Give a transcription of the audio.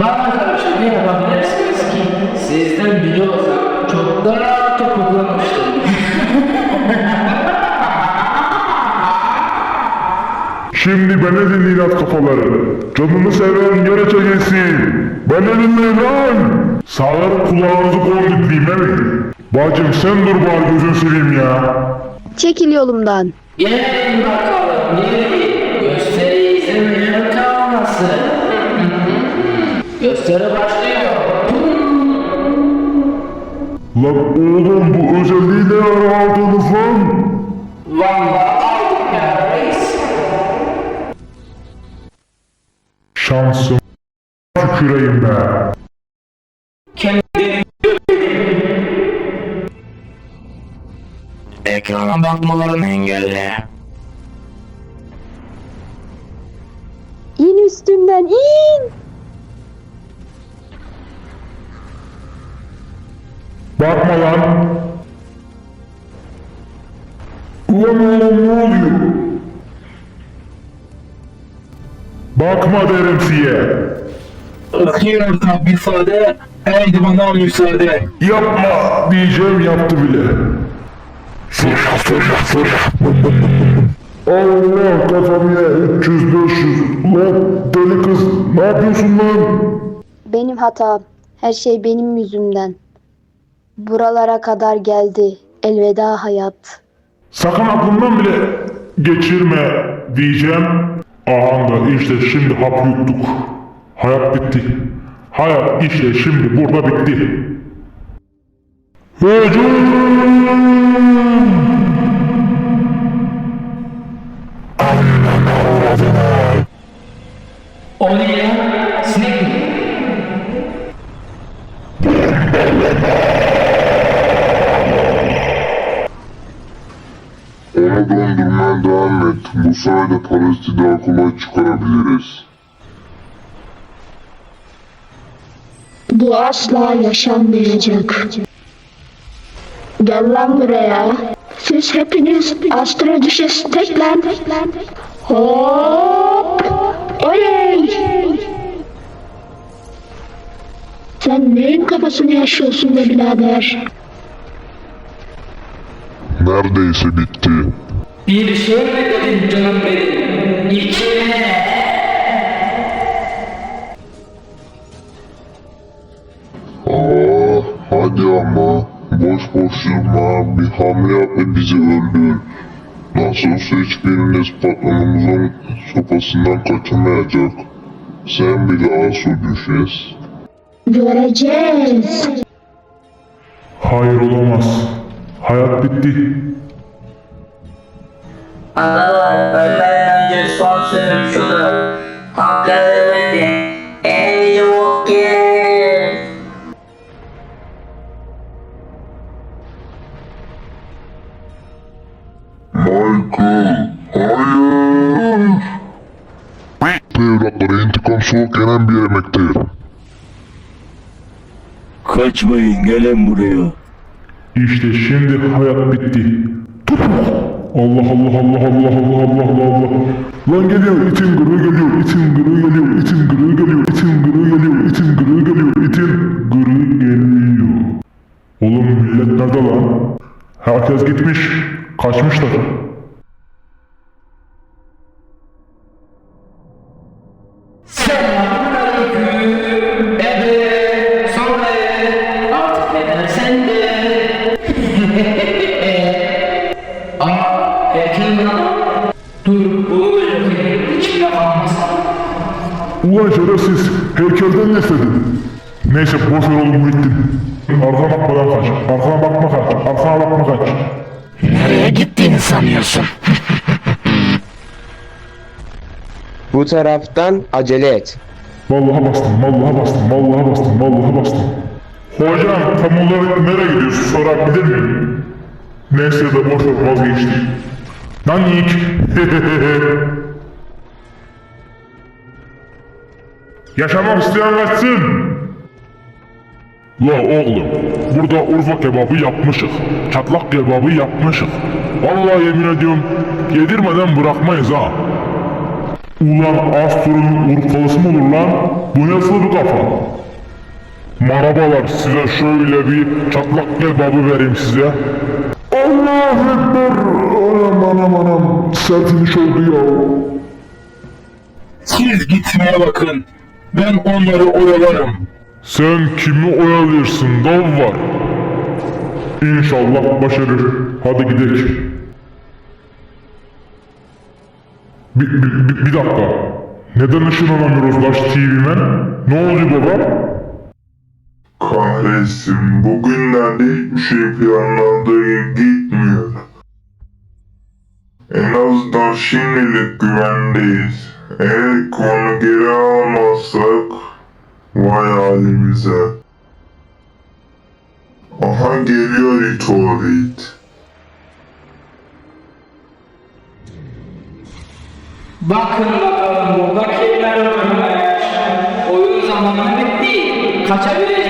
Bana karşı ne yapabilirsiniz ki? Sizden biri olsam çoktan topuklamıştım. Şimdi beni dinleyin at kafaları. Canını seven yere çekilsin. Beni dinleyin lan. Sağır kulağınızı korkutluyum evet. Bacım sen dur bari gözünü seveyim ya. Çekil yolumdan. Gelin bakalım gelin. Gösteri başlıyor. Lan oğlum bu özelliği ne ara aldınız lan? Vallahi aldık ya reis. Şansım tüküreyim be. Kendini Ekrana bakmalarını engelle. İn üstümden in. Bakma lan. Ulan oğlum ne oluyor? Bakma derim size. Bakıyorum tabi ifade. Haydi bana müsaade. Yapma diyeceğim yaptı bile. Fırla fırla fırla. Allah kafam ya 300 500. Lan deli kız ne yapıyorsun lan? Benim hatam. Her şey benim yüzümden. Buralara kadar geldi. Elveda hayat. Sakın aklından bile geçirme diyeceğim. Aha da işte şimdi hap yuttuk. Hayat bitti. Hayat işte şimdi burada bitti. Hücum! o ne ya? Sinek mi? Onu dondurmaya devam et. Bu sayede parası daha kolay çıkarabiliriz. Bu asla yaşanmayacak. Gel lan buraya. Siz hepiniz astro düşesi teklen. Hop! Oley! Sen neyin kafasını yaşıyorsun be birader? Neredeyse bitti. Bir şey mi dedin canım benim? İçine. Aa, hadi ama. Boş boş durma. Bir hamle yap ve bizi öldür. Nasılsa hiçbiriniz patronumuzun sopasından kaçamayacak. Sen bile o düşes. Göreceğiz. Hayır olamaz. Hayat bitti. Adalar ölmeden önce son sözüm şudur. Hakları verin. En çabuk gelin. Michael, hayır! İntikam soğuk yenen bir yemektir. Kaçmayın gelin buraya. İşte şimdi hayat bitti. Topuk. Allah Allah Allah Allah Allah Allah Allah Allah. Lan geliyor itin gırığı geliyor itin gırığı geliyor itin gırığı geliyor itin gırığı geliyor itin gırığı geliyor itin gırığı geliyor. Oğlum millet nerede lan? Herkes gitmiş. Kaçmışlar. Ulan şerefsiz heykelden ne istedin? Neyse boş ver oğlum Muhittin. Arkana bakmadan kaç. Arkana bakma kaç. Arkana bakma kaç. Nereye gittiğini sanıyorsun? Bu taraftan acele et. Vallahi bastım, vallahi bastım, vallahi bastım, vallahi bastım. Hocam tam olarak nereye gidiyorsun sorabilir miyim? Neyse de boş ver vazgeçtim. Nanik. Yaşamak isteyen kaçsın. La oğlum, burada Urfa kebabı yapmışık. Çatlak kebabı yapmışık. Vallahi yemin ediyorum, yedirmeden bırakmayız ha. Ulan Astro'nun Urfalısı mı olur lan? Bu nasıl bir kafa? Merhabalar size şöyle bir çatlak kebabı vereyim size. Allahu Ekber! Anam anam anam. Sertiniş oldu ya. Siz gitmeye bakın. Ben onları oyalarım. Sen kimi oyalıyorsun var? İnşallah başarır. Hadi gidelim. Bir, bir, bir, bir dakika. Neden ışınlanamıyoruz Laş TV'men? Ne oldu baba? Kahretsin bugünlerde hiçbir şey planlandığı gitmiyor. En azından şimdilik güvendeyiz. Eğer konu geri almazsak vay halimize. Aha geliyor itorit. Bakın bakalım burada kimler ölmüş. Oyun zamanı bitti. Gençler.